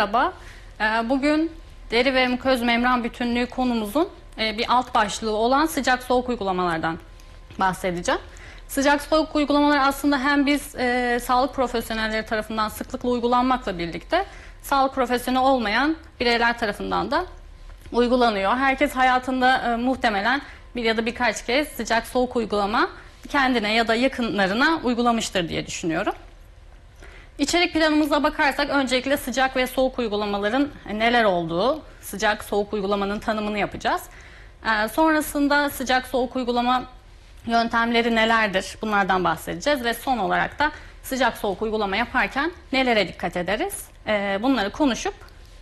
merhaba. Ee, Bugün deri ve muköz membran bütünlüğü konumuzun e, bir alt başlığı olan sıcak soğuk uygulamalardan bahsedeceğim. Sıcak soğuk uygulamalar aslında hem biz e, sağlık profesyonelleri tarafından sıklıkla uygulanmakla birlikte sağlık profesyoneli olmayan bireyler tarafından da uygulanıyor. Herkes hayatında e, muhtemelen bir ya da birkaç kez sıcak soğuk uygulama kendine ya da yakınlarına uygulamıştır diye düşünüyorum. İçerik planımıza bakarsak öncelikle sıcak ve soğuk uygulamaların neler olduğu, sıcak soğuk uygulamanın tanımını yapacağız. Ee, sonrasında sıcak soğuk uygulama yöntemleri nelerdir bunlardan bahsedeceğiz ve son olarak da sıcak soğuk uygulama yaparken nelere dikkat ederiz Ee, bunları konuşup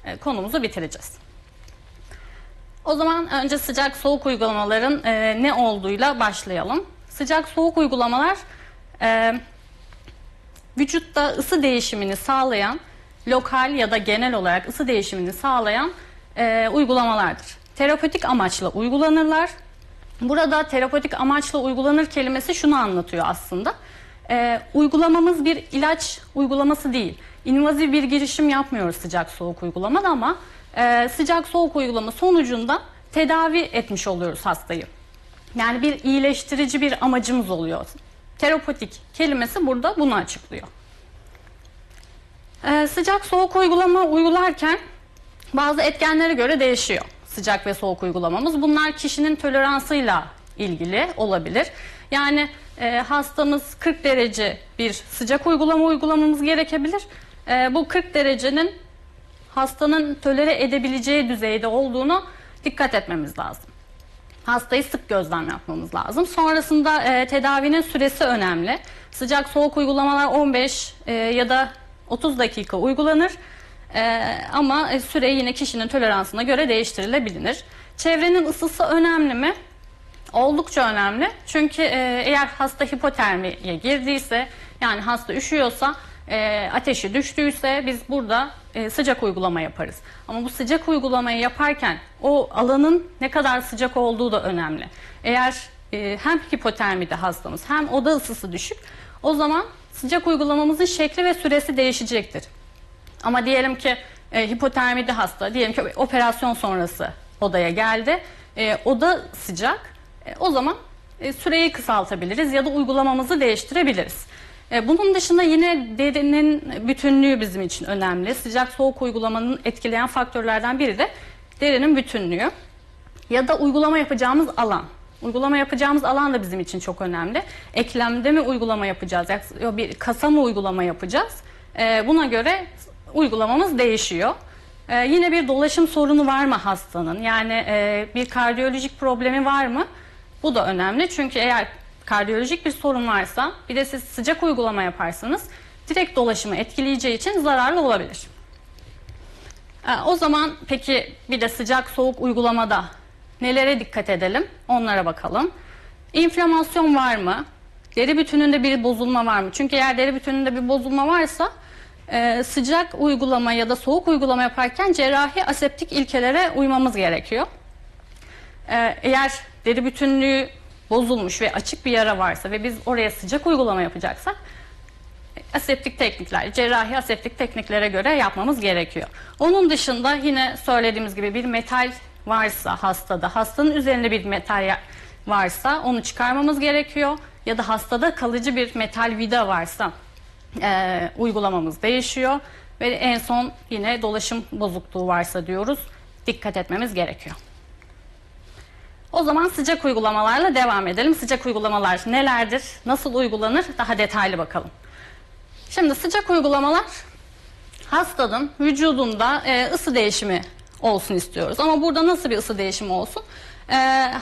e, konumuzu bitireceğiz. O zaman önce sıcak soğuk uygulamaların e, ne olduğuyla başlayalım. Sıcak soğuk uygulamalar e, vücutta ısı değişimini sağlayan, lokal ya da genel olarak ısı değişimini sağlayan e, uygulamalardır. Terapötik amaçla uygulanırlar. Burada terapötik amaçla uygulanır kelimesi şunu anlatıyor aslında. E, uygulamamız bir ilaç uygulaması değil. İnvazif bir girişim yapmıyoruz sıcak soğuk uygulamada ama e, sıcak soğuk uygulama sonucunda tedavi etmiş oluyoruz hastayı. Yani bir iyileştirici bir amacımız oluyor. Terapotik kelimesi burada bunu açıklıyor. Ee, sıcak soğuk uygulama uygularken bazı etkenlere göre değişiyor sıcak ve soğuk uygulamamız. Bunlar kişinin toleransıyla ilgili olabilir. Yani e, hastamız 40 derece bir sıcak uygulama uygulamamız gerekebilir. E, bu 40 derecenin hastanın tolere edebileceği düzeyde olduğunu dikkat etmemiz lazım. Hastayı sık gözlem yapmamız lazım. Sonrasında e, tedavinin süresi önemli. Sıcak soğuk uygulamalar 15 e, ya da 30 dakika uygulanır. E, ama e, süre yine kişinin toleransına göre değiştirilebilir. Çevrenin ısısı önemli mi? Oldukça önemli. Çünkü e, eğer hasta hipotermiye girdiyse yani hasta üşüyorsa e, ateşi düştüyse biz burada e, sıcak uygulama yaparız. Ama bu sıcak uygulamayı yaparken o alanın ne kadar sıcak olduğu da önemli. Eğer e, hem hipotermide hastamız hem oda ısısı düşük o zaman sıcak uygulamamızın şekli ve süresi değişecektir. Ama diyelim ki e, hipotermide hasta, diyelim ki operasyon sonrası odaya geldi. E, oda sıcak. E, o zaman e, süreyi kısaltabiliriz ya da uygulamamızı değiştirebiliriz. E, bunun dışında yine derinin bütünlüğü bizim için önemli. Sıcak soğuk uygulamanın etkileyen faktörlerden biri de derinin bütünlüğü. Ya da uygulama yapacağımız alan. Uygulama yapacağımız alan da bizim için çok önemli. Eklemde mi uygulama yapacağız? Bir kasa mı uygulama yapacağız? E, buna göre uygulamamız değişiyor. E, yine bir dolaşım sorunu var mı hastanın? Yani e, bir kardiyolojik problemi var mı? Bu da önemli çünkü eğer kardiyolojik bir sorun varsa bir de siz sıcak uygulama yaparsanız direkt dolaşımı etkileyeceği için zararlı olabilir. E, O zaman peki bir de sıcak soğuk uygulamada nelere dikkat edelim? Onlara bakalım. İnflamasyon var mı? Deri bütününde bir bozulma var mı? Çünkü eğer deri bütününde bir bozulma varsa e, sıcak uygulama ya da soğuk uygulama yaparken cerrahi aseptik ilkelere uymamız gerekiyor. E, eğer deri bütünlüğü bozulmuş ve açık bir yara varsa ve biz oraya sıcak uygulama yapacaksak aseptik teknikler, cerrahi aseptik tekniklere göre yapmamız gerekiyor. Onun dışında yine söylediğimiz gibi bir metal varsa hastada, hastanın üzerinde bir metal varsa onu çıkarmamız gerekiyor. Ya da hastada kalıcı bir metal vida varsa e, uygulamamız değişiyor. Ve en son yine dolaşım bozukluğu varsa diyoruz dikkat etmemiz gerekiyor. O zaman sıcak uygulamalarla devam edelim. Sıcak uygulamalar nelerdir? Nasıl uygulanır? Daha detaylı bakalım. Şimdi sıcak uygulamalar hastanın vücudunda e, ısı değişimi olsun istiyoruz. Ama burada nasıl bir ısı değişimi olsun? E,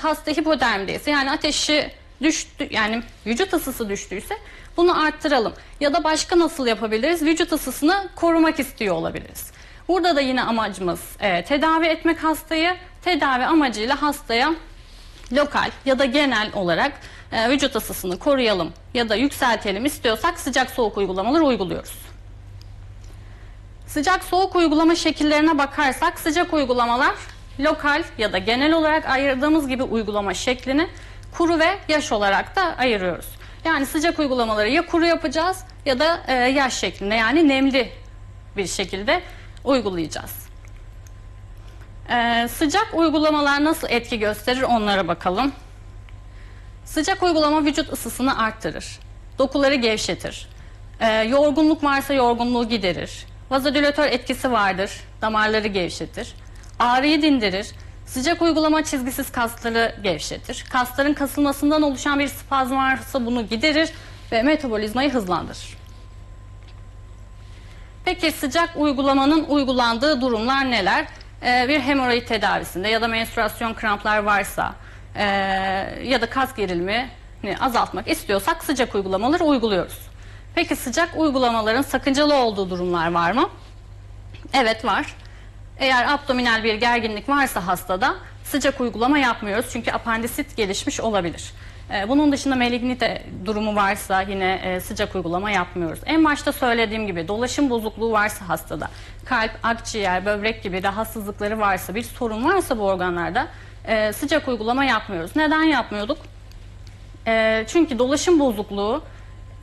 hasta hipotermideyse yani ateşi düştü yani vücut ısısı düştüyse bunu arttıralım. Ya da başka nasıl yapabiliriz? Vücut ısısını korumak istiyor olabiliriz. Burada da yine amacımız e, tedavi etmek hastayı. Tedavi amacıyla hastaya lokal ya da genel olarak e, vücut ısısını koruyalım ya da yükseltelim istiyorsak sıcak soğuk uygulamaları uyguluyoruz. Sıcak soğuk uygulama şekillerine bakarsak sıcak uygulamalar lokal ya da genel olarak ayırdığımız gibi uygulama şeklini kuru ve yaş olarak da ayırıyoruz. Yani sıcak uygulamaları ya kuru yapacağız ya da e, yaş şeklinde yani nemli bir şekilde uygulayacağız. Ee, sıcak uygulamalar nasıl etki gösterir onlara bakalım. Sıcak uygulama vücut ısısını arttırır. Dokuları gevşetir. Ee, yorgunluk varsa yorgunluğu giderir. Vazodilatör etkisi vardır. Damarları gevşetir. Ağrıyı dindirir. Sıcak uygulama çizgisiz kasları gevşetir. Kasların kasılmasından oluşan bir spazm varsa bunu giderir ve metabolizmayı hızlandırır. Peki sıcak uygulamanın uygulandığı durumlar neler? Ee, bir hemoroid tedavisinde ya da menstruasyon kramplar varsa ee, ya da kas gerilimi azaltmak istiyorsak sıcak uygulamaları uyguluyoruz. Peki sıcak uygulamaların sakıncalı olduğu durumlar var mı? Evet var. Eğer abdominal bir gerginlik varsa hastada sıcak uygulama yapmıyoruz çünkü apandisit gelişmiş olabilir. Ee, Bunun dışında malignite durumu varsa yine e, sıcak uygulama yapmıyoruz. En başta söylediğim gibi dolaşım bozukluğu varsa hastada, kalp, akciğer, böbrek gibi rahatsızlıkları varsa, bir sorun varsa bu organlarda e, sıcak uygulama yapmıyoruz. Neden yapmıyorduk? E, çünkü dolaşım bozukluğu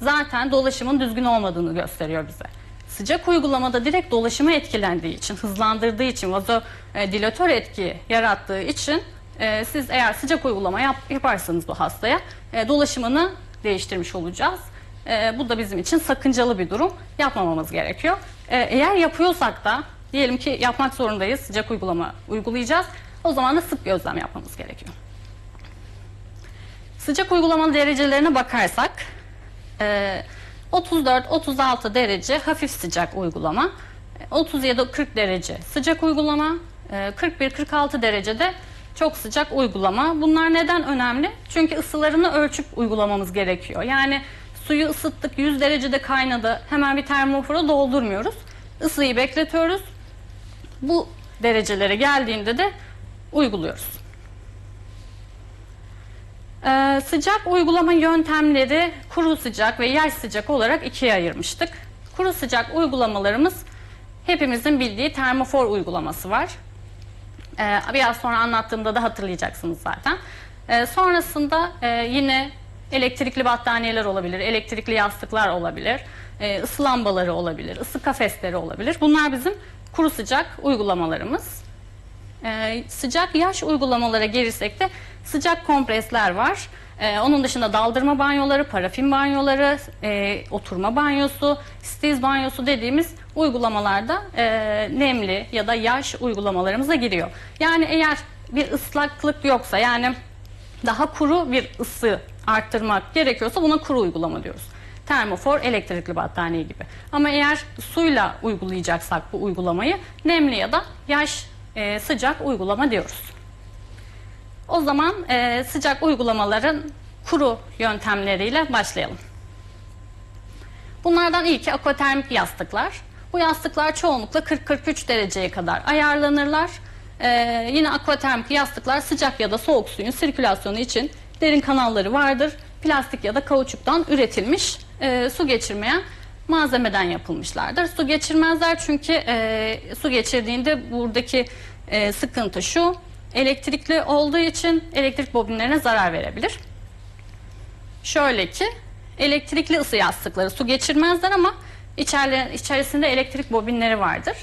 zaten dolaşımın düzgün olmadığını gösteriyor bize. Sıcak uygulamada direkt dolaşımı etkilendiği için, hızlandırdığı için, vazodilatör etki yarattığı için e, siz eğer sıcak uygulama yap, yaparsanız bu hastaya e, dolaşımını değiştirmiş olacağız. E, bu da bizim için sakıncalı bir durum. Yapmamamız gerekiyor. E, eğer yapıyorsak da diyelim ki yapmak zorundayız, sıcak uygulama uygulayacağız. O zaman da sık gözlem yapmamız gerekiyor. Sıcak uygulama derecelerine bakarsak e, 34-36 derece hafif sıcak uygulama, 37-40 derece sıcak uygulama, e, 41-46 derecede çok sıcak uygulama. Bunlar neden önemli? Çünkü ısılarını ölçüp uygulamamız gerekiyor. Yani suyu ısıttık 100 derecede kaynadı hemen bir termofora doldurmuyoruz. Isıyı bekletiyoruz. Bu derecelere geldiğinde de uyguluyoruz. Ee, sıcak uygulama yöntemleri kuru sıcak ve yaş sıcak olarak ikiye ayırmıştık. Kuru sıcak uygulamalarımız hepimizin bildiği termofor uygulaması var. Ee, biraz sonra anlattığımda da hatırlayacaksınız zaten. Ee, sonrasında e, yine elektrikli battaniyeler olabilir, elektrikli yastıklar olabilir, e, ısı lambaları olabilir, ısı kafesleri olabilir. Bunlar bizim kuru sıcak uygulamalarımız. Ee, sıcak yaş uygulamalara gelirsek de sıcak kompresler var. Ee, onun dışında daldırma banyoları, parafin banyoları, e, oturma banyosu, stiz banyosu dediğimiz uygulamalarda e, nemli ya da yaş uygulamalarımıza giriyor. Yani eğer bir ıslaklık yoksa yani daha kuru bir ısı arttırmak gerekiyorsa buna kuru uygulama diyoruz. Termofor, elektrikli battaniye gibi. Ama eğer suyla uygulayacaksak bu uygulamayı nemli ya da yaş e, sıcak uygulama diyoruz. O zaman e, sıcak uygulamaların kuru yöntemleriyle başlayalım. Bunlardan ilki aquatermik yastıklar. Bu yastıklar çoğunlukla 40-43 dereceye kadar ayarlanırlar. Ee, yine aquatermik yastıklar sıcak ya da soğuk suyun sirkülasyonu için derin kanalları vardır. Plastik ya da kauçuktan üretilmiş e, su geçirmeyen malzemeden yapılmışlardır. Su geçirmezler çünkü e, su geçirdiğinde buradaki e, sıkıntı şu elektrikli olduğu için elektrik bobinlerine zarar verebilir. Şöyle ki elektrikli ısı yastıkları su geçirmezler ama içeride, içerisinde elektrik bobinleri vardır.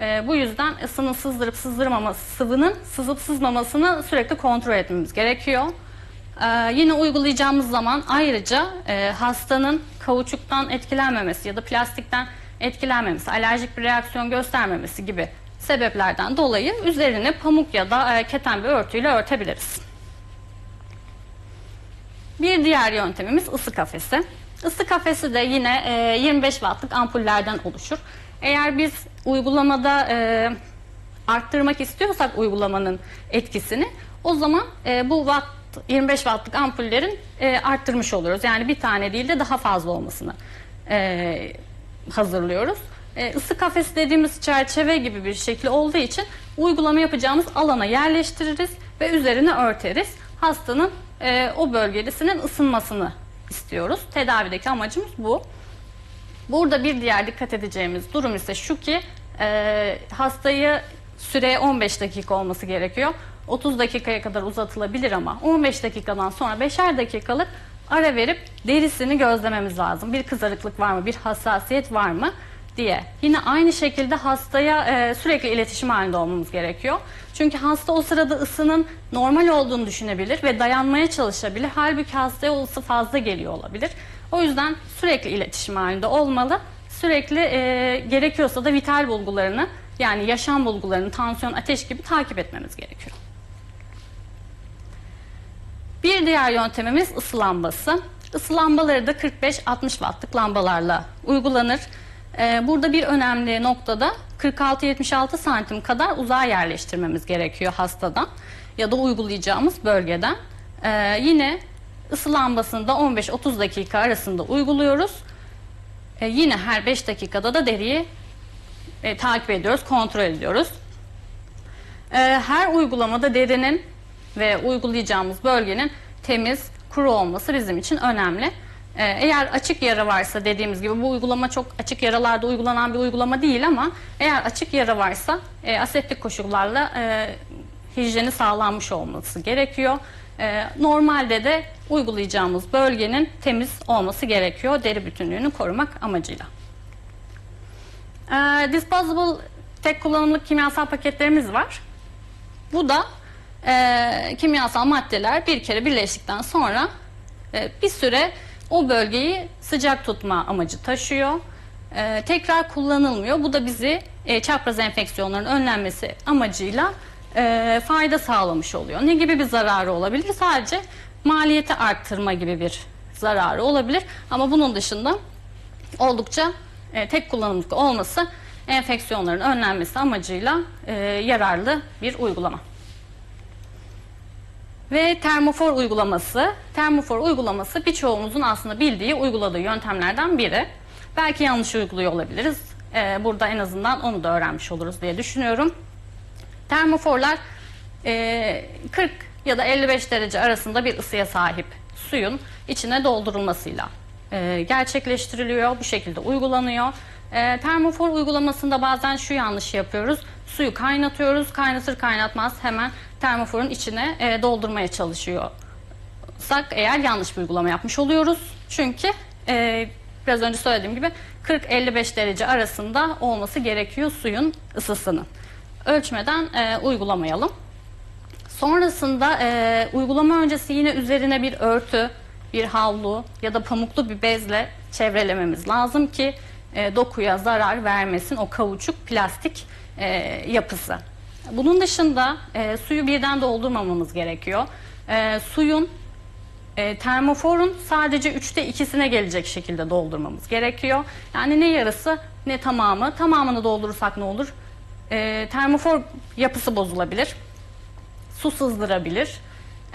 Ee, bu yüzden ısının sızdırıp sızdırmaması, sıvının sızıp sızmamasını sürekli kontrol etmemiz gerekiyor. Ee, yine uygulayacağımız zaman ayrıca e, hastanın kauçuktan etkilenmemesi ya da plastikten etkilenmemesi, alerjik bir reaksiyon göstermemesi gibi sebeplerden dolayı üzerini pamuk ya da e, keten bir örtüyle örtebiliriz. Bir diğer yöntemimiz ısı kafesi. Isı kafesi de yine e, 25 wattlık ampullerden oluşur. Eğer biz uygulamada e, arttırmak istiyorsak uygulamanın etkisini o zaman e, bu watt 25 wattlık ampullerin e, arttırmış oluyoruz. Yani bir tane değil de daha fazla olmasını e, hazırlıyoruz. E, ısı kafesi dediğimiz çerçeve gibi bir şekli olduğu için uygulama yapacağımız alana yerleştiririz ve üzerine örteriz. Hastanın e, o bölgesinin ısınmasını istiyoruz. Tedavideki amacımız bu. Burada bir diğer dikkat edeceğimiz durum ise şu ki e, hastayı süre 15 dakika olması gerekiyor. 30 dakikaya kadar uzatılabilir ama 15 dakikadan sonra 5'er dakikalık ara verip derisini gözlememiz lazım. Bir kızarıklık var mı, bir hassasiyet var mı diye. Yine aynı şekilde hastaya e, sürekli iletişim halinde olmamız gerekiyor. Çünkü hasta o sırada ısının normal olduğunu düşünebilir ve dayanmaya çalışabilir. Halbuki hastaya o ısı fazla geliyor olabilir. O yüzden sürekli iletişim halinde olmalı. Sürekli e, gerekiyorsa da vital bulgularını yani yaşam bulgularını, tansiyon, ateş gibi takip etmemiz gerekiyor. Bir diğer yöntemimiz ısı lambası. Isı lambaları da 45-60 wattlık lambalarla uygulanır. Ee, burada bir önemli noktada 46-76 santim kadar uzağa yerleştirmemiz gerekiyor hastadan ya da uygulayacağımız bölgeden. Ee, yine ısı lambasını da 15-30 dakika arasında uyguluyoruz. Ee, yine her 5 dakikada da deriyi e, takip ediyoruz, kontrol ediyoruz. Her uygulamada derinin ve uygulayacağımız bölgenin temiz, kuru olması bizim için önemli. Ee, eğer açık yara varsa dediğimiz gibi bu uygulama çok açık yaralarda uygulanan bir uygulama değil ama eğer açık yara varsa e, aseptik koşullarla e, hijyeni sağlanmış olması gerekiyor. E, normalde de uygulayacağımız bölgenin temiz olması gerekiyor deri bütünlüğünü korumak amacıyla. E, disposable tek kullanımlık kimyasal paketlerimiz var. Bu da e, kimyasal maddeler bir kere birleştikten sonra e, bir süre o bölgeyi sıcak tutma amacı taşıyor. E, tekrar kullanılmıyor. Bu da bizi e, çapraz enfeksiyonların önlenmesi amacıyla e, fayda sağlamış oluyor. Ne gibi bir zararı olabilir? Sadece maliyeti arttırma gibi bir zararı olabilir. Ama bunun dışında oldukça e, tek kullanımlık olması enfeksiyonların önlenmesi amacıyla e, yararlı bir uygulama. Ve termofor uygulaması. Termofor uygulaması birçoğumuzun aslında bildiği, uyguladığı yöntemlerden biri. Belki yanlış uyguluyor olabiliriz. Ee, burada en azından onu da öğrenmiş oluruz diye düşünüyorum. Termoforlar e, 40 ya da 55 derece arasında bir ısıya sahip suyun içine doldurulmasıyla e, gerçekleştiriliyor. Bu şekilde uygulanıyor. E, termofor uygulamasında bazen şu yanlışı yapıyoruz. Suyu kaynatıyoruz. Kaynatır kaynatmaz hemen termoforun içine e, doldurmaya çalışıyorsak eğer yanlış bir uygulama yapmış oluyoruz. Çünkü e, biraz önce söylediğim gibi 40-55 derece arasında olması gerekiyor suyun ısısının. Ölçmeden e, uygulamayalım. Sonrasında e, uygulama öncesi yine üzerine bir örtü, bir havlu ya da pamuklu bir bezle çevrelememiz lazım ki e, dokuya zarar vermesin o kauçuk plastik e, yapısı. Bunun dışında e, suyu birden doldurmamamız gerekiyor. E, suyun e, termoforun sadece üçte ikisine gelecek şekilde doldurmamız gerekiyor. Yani ne yarısı ne tamamı. Tamamını doldurursak ne olur? E, termofor yapısı bozulabilir. Su sızdırabilir.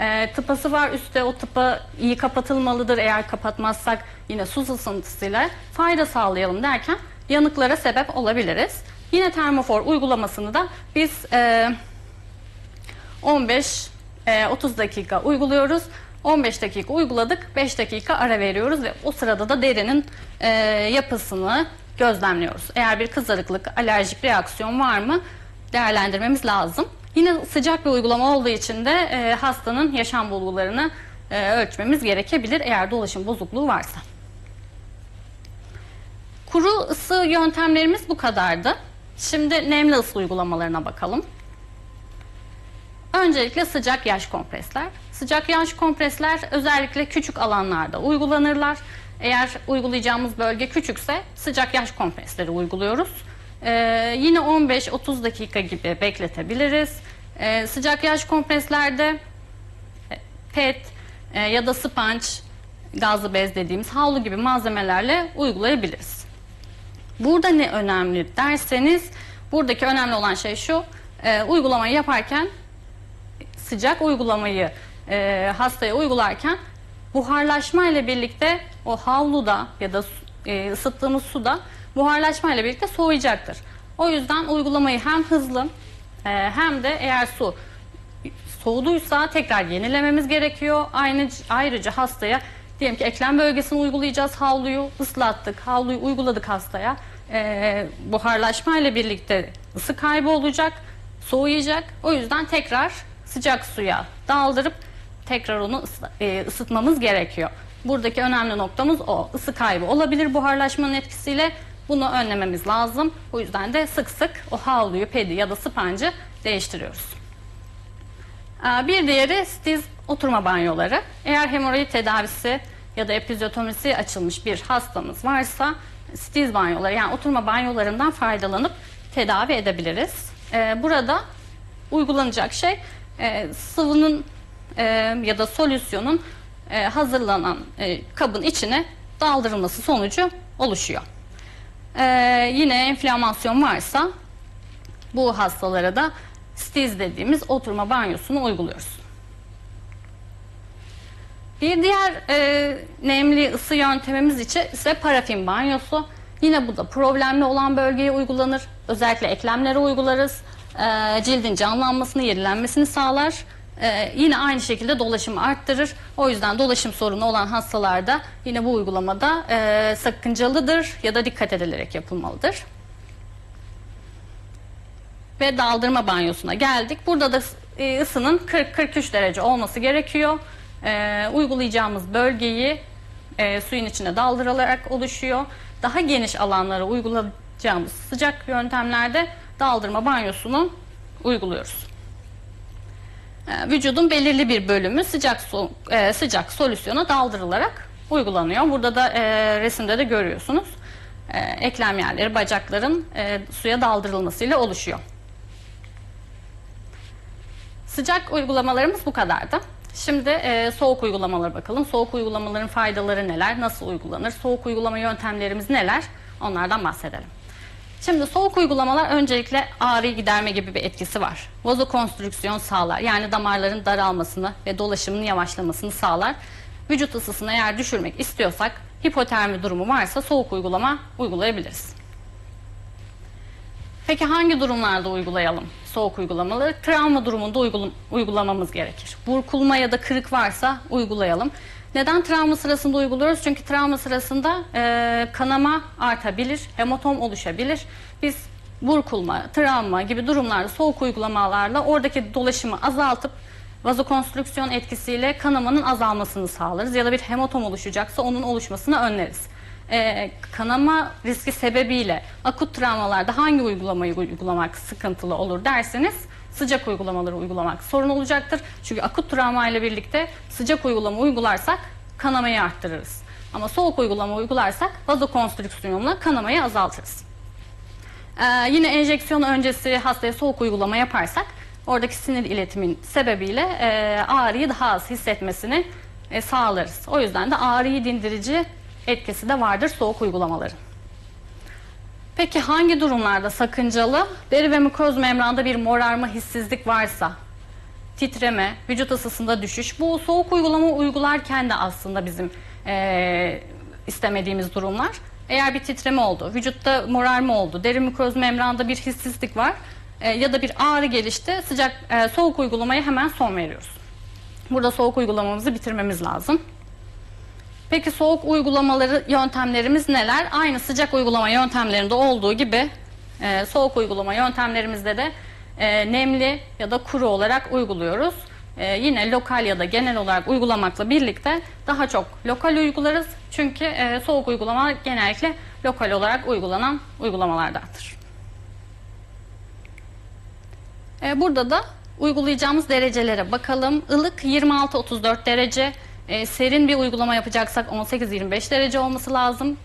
E, tıpası var üstte o tıpa iyi kapatılmalıdır. Eğer kapatmazsak yine su sızıntısıyla fayda sağlayalım derken yanıklara sebep olabiliriz. Yine termofor uygulamasını da biz e, 15 e, 30 dakika uyguluyoruz. 15 dakika uyguladık, 5 dakika ara veriyoruz ve o sırada da derinin e, yapısını gözlemliyoruz. Eğer bir kızarıklık, alerjik reaksiyon var mı değerlendirmemiz lazım. Yine sıcak bir uygulama olduğu için de e, hastanın yaşam bulgularını e, ölçmemiz gerekebilir eğer dolaşım bozukluğu varsa. Kuru ısı yöntemlerimiz bu kadardı. Şimdi nemli ısı uygulamalarına bakalım. Öncelikle sıcak yaş kompresler. Sıcak yaş kompresler özellikle küçük alanlarda uygulanırlar. Eğer uygulayacağımız bölge küçükse sıcak yaş kompresleri uyguluyoruz. Ee, yine 15-30 dakika gibi bekletebiliriz. Ee, sıcak yaş kompreslerde e, pet e, ya da sponge, gazlı bez dediğimiz havlu gibi malzemelerle uygulayabiliriz. Burada ne önemli derseniz buradaki önemli olan şey şu e, uygulamayı yaparken sıcak uygulamayı e, hastaya uygularken buharlaşma ile birlikte o havluda ya da e, ısıttığımız suda buharlaşma ile birlikte soğuyacaktır. O yüzden uygulamayı hem hızlı e, hem de eğer su soğuduysa tekrar yenilememiz gerekiyor. Aynı ayrıca hastaya diyelim ki eklem bölgesini uygulayacağız. Havluyu ıslattık, havluyu uyguladık hastaya. Ee, buharlaşma ile birlikte ısı kaybı olacak, soğuyacak. O yüzden tekrar sıcak suya daldırıp tekrar onu e, ısıtmamız gerekiyor. Buradaki önemli noktamız o. Isı kaybı olabilir buharlaşmanın etkisiyle. Bunu önlememiz lazım. Bu yüzden de sık sık o havluyu, pedi ya da spancı değiştiriyoruz. Ee, Bir diğeri stiz oturma banyoları. Eğer hemoroid tedavisi ya da epizyotomisi açılmış bir hastamız varsa stiz banyoları yani oturma banyolarından faydalanıp tedavi edebiliriz. Ee, Burada uygulanacak şey e, sıvının e, ya da solüsyonun e, hazırlanan kabın içine daldırılması sonucu oluşuyor. Ee, yine enflamasyon varsa bu hastalara da stiz dediğimiz oturma banyosunu uyguluyoruz. Bir diğer e, nemli ısı yöntemimiz ise parafin banyosu. Yine bu da problemli olan bölgeye uygulanır. Özellikle eklemlere uygularız. E, cildin canlanmasını, yenilenmesini sağlar. E, yine aynı şekilde dolaşımı arttırır. O yüzden dolaşım sorunu olan hastalarda yine bu uygulamada e, sakıncalıdır ya da dikkat edilerek yapılmalıdır ve daldırma banyosuna geldik. Burada da e, ısının 40-43 derece olması gerekiyor. E, uygulayacağımız bölgeyi e, suyun içine daldırılarak oluşuyor. Daha geniş alanlara uygulayacağımız sıcak yöntemlerde daldırma banyosunu uyguluyoruz. E, vücudun belirli bir bölümü sıcak su, e, sıcak solüsyona daldırılarak uygulanıyor. Burada da e, resimde de görüyorsunuz. E, eklem yerleri, bacakların e, suya daldırılmasıyla oluşuyor. Sıcak uygulamalarımız bu kadardı. Şimdi e, soğuk uygulamalara bakalım. Soğuk uygulamaların faydaları neler, nasıl uygulanır, soğuk uygulama yöntemlerimiz neler onlardan bahsedelim. Şimdi soğuk uygulamalar öncelikle ağrıyı giderme gibi bir etkisi var. Vazokonstrüksiyon sağlar. Yani damarların daralmasını ve dolaşımın yavaşlamasını sağlar. Vücut ısısını eğer düşürmek istiyorsak hipotermi durumu varsa soğuk uygulama uygulayabiliriz. Peki hangi durumlarda uygulayalım soğuk uygulamaları? Travma durumunda uygul- uygulamamız gerekir. Burkulma ya da kırık varsa uygulayalım. Neden travma sırasında uyguluyoruz? Çünkü travma sırasında e, kanama artabilir, hematom oluşabilir. Biz burkulma, travma gibi durumlarda soğuk uygulamalarla oradaki dolaşımı azaltıp vazokonstrüksiyon etkisiyle kanamanın azalmasını sağlarız. Ya da bir hematom oluşacaksa onun oluşmasını önleriz. Ee, kanama riski sebebiyle akut travmalarda hangi uygulamayı uygulamak sıkıntılı olur derseniz sıcak uygulamaları uygulamak sorun olacaktır. Çünkü akut travma ile birlikte sıcak uygulama uygularsak kanamayı arttırırız. Ama soğuk uygulama uygularsak vazokonstrüksiyonla kanamayı azaltırız. Ee, yine enjeksiyon öncesi hastaya soğuk uygulama yaparsak oradaki sinir iletimin sebebiyle e, ağrıyı daha az hissetmesini e, sağlarız. O yüzden de ağrıyı dindirici etkisi de vardır soğuk uygulamaların. Peki hangi durumlarda sakıncalı? Deri ve mukoz membranda bir morarma, hissizlik varsa, titreme, vücut ısısında düşüş. Bu soğuk uygulama uygularken de aslında bizim eee, istemediğimiz durumlar. Eğer bir titreme oldu, vücutta morarma oldu, deri mukoz membranda bir hissizlik var e, ya da bir ağrı gelişti, sıcak e, soğuk uygulamaya hemen son veriyoruz. Burada soğuk uygulamamızı bitirmemiz lazım. Peki soğuk uygulamaları yöntemlerimiz neler? Aynı sıcak uygulama yöntemlerinde olduğu gibi e, soğuk uygulama yöntemlerimizde de e, nemli ya da kuru olarak uyguluyoruz. E, yine lokal ya da genel olarak uygulamakla birlikte daha çok lokal uygularız. Çünkü e, soğuk uygulamalar genellikle lokal olarak uygulanan uygulamalardandır. E, burada da uygulayacağımız derecelere bakalım. Ilık 26-34 derece, e, serin bir uygulama yapacaksak 18-25 derece olması lazım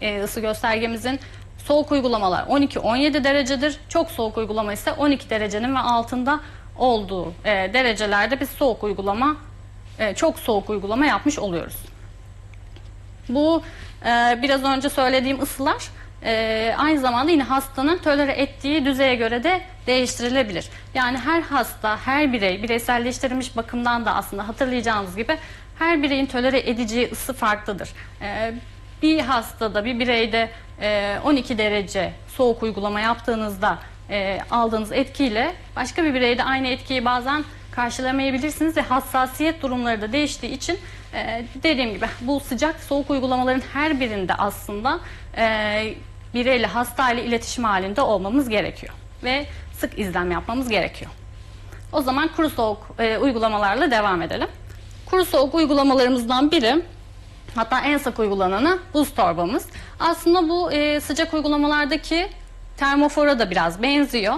e, ısı göstergemizin. Soğuk uygulamalar 12-17 derecedir. Çok soğuk uygulama ise 12 derecenin ve altında olduğu e, derecelerde biz soğuk uygulama, e, çok soğuk uygulama yapmış oluyoruz. Bu e, biraz önce söylediğim ısılar e, aynı zamanda yine hastanın tolere ettiği düzeye göre de değiştirilebilir. Yani her hasta, her birey bireyselleştirilmiş bakımdan da aslında hatırlayacağınız gibi her bireyin tolere edeceği ısı farklıdır. E, bir hastada, bir bireyde e, 12 derece soğuk uygulama yaptığınızda e, aldığınız etkiyle başka bir bireyde aynı etkiyi bazen karşılamayabilirsiniz ve hassasiyet durumları da değiştiği için e, dediğim gibi bu sıcak soğuk uygulamaların her birinde aslında e, bireyle hastayla iletişim halinde olmamız gerekiyor ve sık izlem yapmamız gerekiyor. O zaman kuru soğuk e, uygulamalarla devam edelim. Kuru soğuk uygulamalarımızdan biri Hatta en sık uygulananı buz torbamız. Aslında bu e, sıcak uygulamalardaki termofora da biraz benziyor.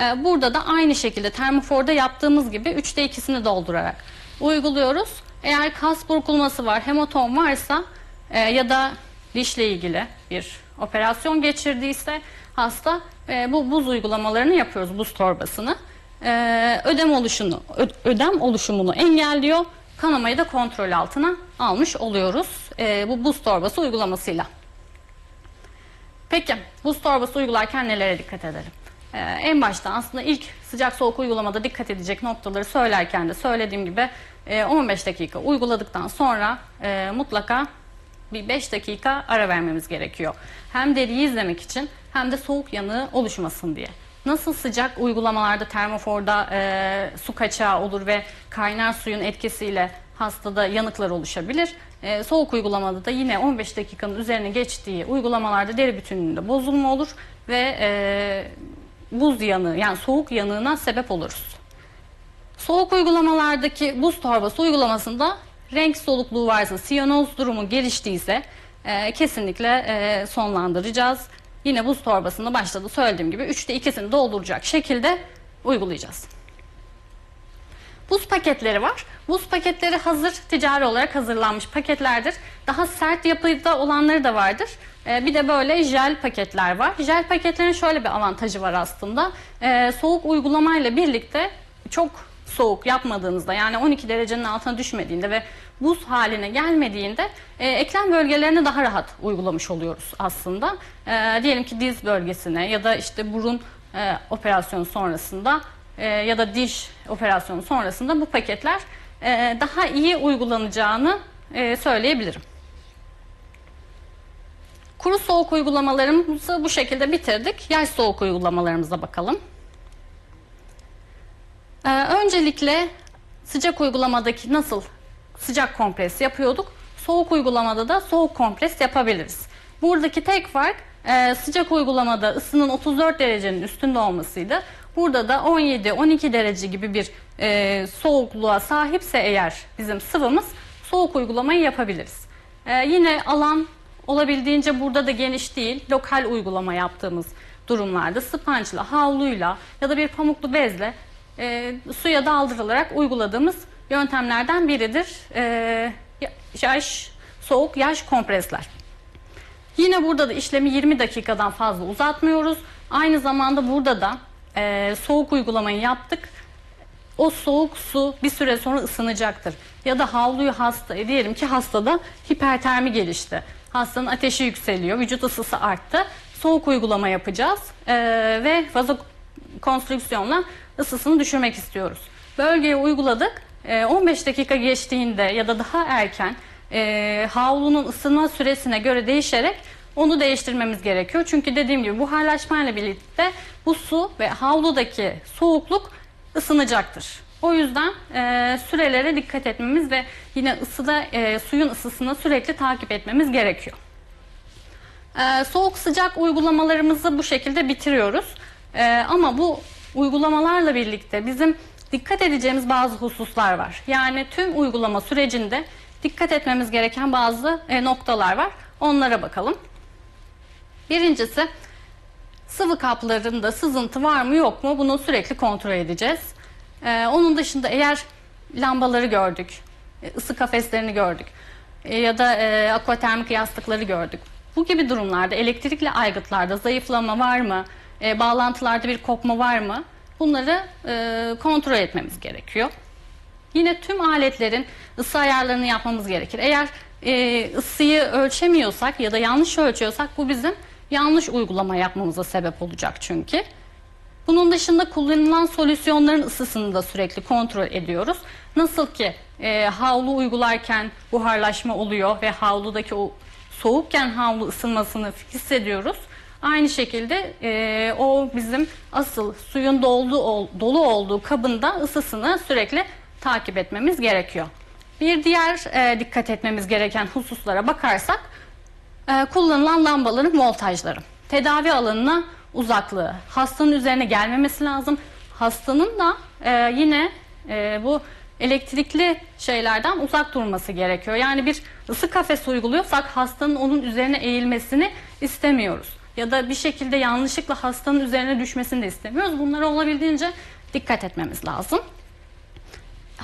E, burada da aynı şekilde termoforda yaptığımız gibi 3'te 2'sini doldurarak uyguluyoruz. Eğer kas burkulması var, hematom varsa e, ya da dişle ilgili bir operasyon geçirdiyse hasta e, bu buz uygulamalarını yapıyoruz, buz torbasını. E, ödem oluşunu ödem oluşumunu engelliyor. Kanamayı da kontrol altına almış oluyoruz e, bu buz torbası uygulamasıyla. Peki buz torbası uygularken nelere dikkat edelim? Ee, en başta aslında ilk sıcak soğuk uygulamada dikkat edecek noktaları söylerken de söylediğim gibi e, 15 dakika uyguladıktan sonra e, mutlaka bir 5 dakika ara vermemiz gerekiyor. Hem deriyi izlemek için hem de soğuk yanığı oluşmasın diye. Nasıl sıcak uygulamalarda termoforda e, su kaçağı olur ve kaynar suyun etkisiyle hastada yanıklar oluşabilir. E, soğuk uygulamada da yine 15 dakikanın üzerine geçtiği uygulamalarda deri bütünlüğünde bozulma olur ve e, buz yanığı yani soğuk yanığına sebep oluruz. Soğuk uygulamalardaki buz torbası uygulamasında renk solukluğu varsa, siyanoz durumu geliştiyse e, kesinlikle e, sonlandıracağız. Yine buz torbasında başta da söylediğim gibi 3'te 2'sini dolduracak şekilde uygulayacağız. Buz paketleri var. Buz paketleri hazır ticari olarak hazırlanmış paketlerdir. Daha sert yapıda olanları da vardır. Ee, bir de böyle jel paketler var. Jel paketlerin şöyle bir avantajı var aslında. Ee, soğuk uygulamayla birlikte çok soğuk yapmadığınızda yani 12 derecenin altına düşmediğinde ve buz haline gelmediğinde e, eklem bölgelerine daha rahat uygulamış oluyoruz aslında. E, diyelim ki diz bölgesine ya da işte burun e, operasyonu sonrasında e, ya da diş operasyonu sonrasında bu paketler e, daha iyi uygulanacağını e, söyleyebilirim. Kuru soğuk uygulamalarımızı bu şekilde bitirdik. Yaş soğuk uygulamalarımıza bakalım. Ee, öncelikle sıcak uygulamadaki nasıl sıcak kompres yapıyorduk? Soğuk uygulamada da soğuk kompres yapabiliriz. Buradaki tek fark e, sıcak uygulamada ısının 34 derecenin üstünde olmasıydı. Burada da 17-12 derece gibi bir e, soğukluğa sahipse eğer bizim sıvımız soğuk uygulamayı yapabiliriz. E, yine alan olabildiğince burada da geniş değil. Lokal uygulama yaptığımız durumlarda spançla, havluyla ya da bir pamuklu bezle suya daldırılarak uyguladığımız yöntemlerden biridir. E, yaş, soğuk yaş kompresler. Yine burada da işlemi 20 dakikadan fazla uzatmıyoruz. Aynı zamanda burada da e, soğuk uygulamayı yaptık. O soğuk su bir süre sonra ısınacaktır. Ya da havluyu hasta, diyelim ki hastada hipertermi gelişti. Hastanın ateşi yükseliyor, vücut ısısı arttı. Soğuk uygulama yapacağız e, ve vazokonstrüksiyonla ısısını düşürmek istiyoruz. Bölgeye uyguladık. E, 15 dakika geçtiğinde ya da daha erken e, havlunun ısınma süresine göre değişerek onu değiştirmemiz gerekiyor. Çünkü dediğim gibi buharlaşmayla birlikte bu su ve havludaki soğukluk ısınacaktır. O yüzden e, sürelere dikkat etmemiz ve yine ısıda e, suyun ısısını sürekli takip etmemiz gerekiyor. E, soğuk sıcak uygulamalarımızı bu şekilde bitiriyoruz. E, ama bu uygulamalarla birlikte bizim dikkat edeceğimiz bazı hususlar var. Yani tüm uygulama sürecinde dikkat etmemiz gereken bazı e, noktalar var. Onlara bakalım. Birincisi sıvı kaplarında sızıntı var mı yok mu bunu sürekli kontrol edeceğiz. Ee, onun dışında eğer lambaları gördük, e, ısı kafeslerini gördük e, ya da e, aquatermik yastıkları gördük. Bu gibi durumlarda elektrikli aygıtlarda zayıflama var mı, e, bağlantılarda bir kopma var mı bunları e, kontrol etmemiz gerekiyor. Yine tüm aletlerin ısı ayarlarını yapmamız gerekir. Eğer e, ısıyı ölçemiyorsak ya da yanlış ölçüyorsak bu bizim yanlış uygulama yapmamıza sebep olacak çünkü. Bunun dışında kullanılan solüsyonların ısısını da sürekli kontrol ediyoruz. Nasıl ki e, havlu uygularken buharlaşma oluyor ve havludaki o soğukken havlu ısınmasını hissediyoruz. Aynı şekilde e, o bizim asıl suyun doldu, ol, dolu olduğu kabında ısısını sürekli takip etmemiz gerekiyor. Bir diğer e, dikkat etmemiz gereken hususlara bakarsak e, kullanılan lambaların voltajları. Tedavi alanına uzaklığı, hastanın üzerine gelmemesi lazım. Hastanın da e, yine e, bu elektrikli şeylerden uzak durması gerekiyor. Yani bir ısı kafes uyguluyorsak hastanın onun üzerine eğilmesini istemiyoruz. Ya da bir şekilde yanlışlıkla hastanın üzerine düşmesini de istemiyoruz. Bunlara olabildiğince dikkat etmemiz lazım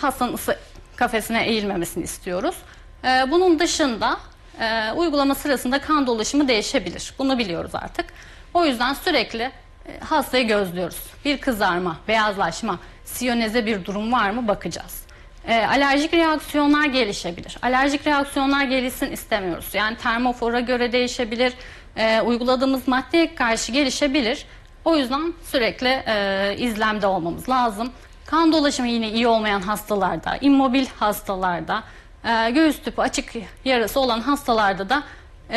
hastanın ısı kafesine eğilmemesini istiyoruz. Ee, bunun dışında e, uygulama sırasında kan dolaşımı değişebilir. Bunu biliyoruz artık. O yüzden sürekli e, hastayı gözlüyoruz. Bir kızarma, beyazlaşma, siyoneze bir durum var mı bakacağız. E, alerjik reaksiyonlar gelişebilir. Alerjik reaksiyonlar gelişsin istemiyoruz. Yani termofora göre değişebilir. E, uyguladığımız maddeye karşı gelişebilir. O yüzden sürekli e, izlemde olmamız lazım. Kan dolaşımı yine iyi olmayan hastalarda, immobil hastalarda, e, göğüs tüpü açık yarası olan hastalarda da e,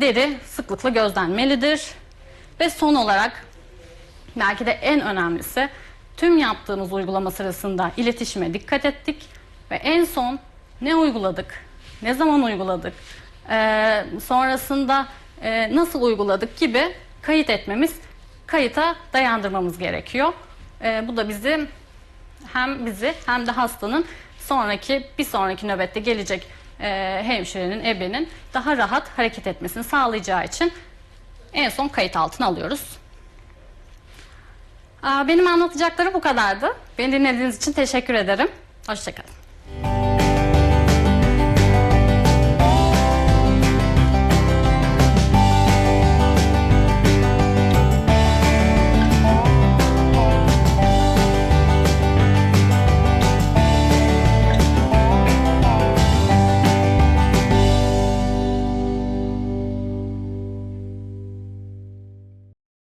deri sıklıkla gözlenmelidir. Ve son olarak belki de en önemlisi tüm yaptığımız uygulama sırasında iletişime dikkat ettik ve en son ne uyguladık, ne zaman uyguladık, e, sonrasında e, nasıl uyguladık gibi kayıt etmemiz, kayıta dayandırmamız gerekiyor. E, bu da bizi hem bizi hem de hastanın sonraki bir sonraki nöbette gelecek e, hemşirenin, ebenin daha rahat hareket etmesini sağlayacağı için en son kayıt altına alıyoruz. Benim anlatacaklarım bu kadardı. Beni dinlediğiniz için teşekkür ederim. Hoşçakalın.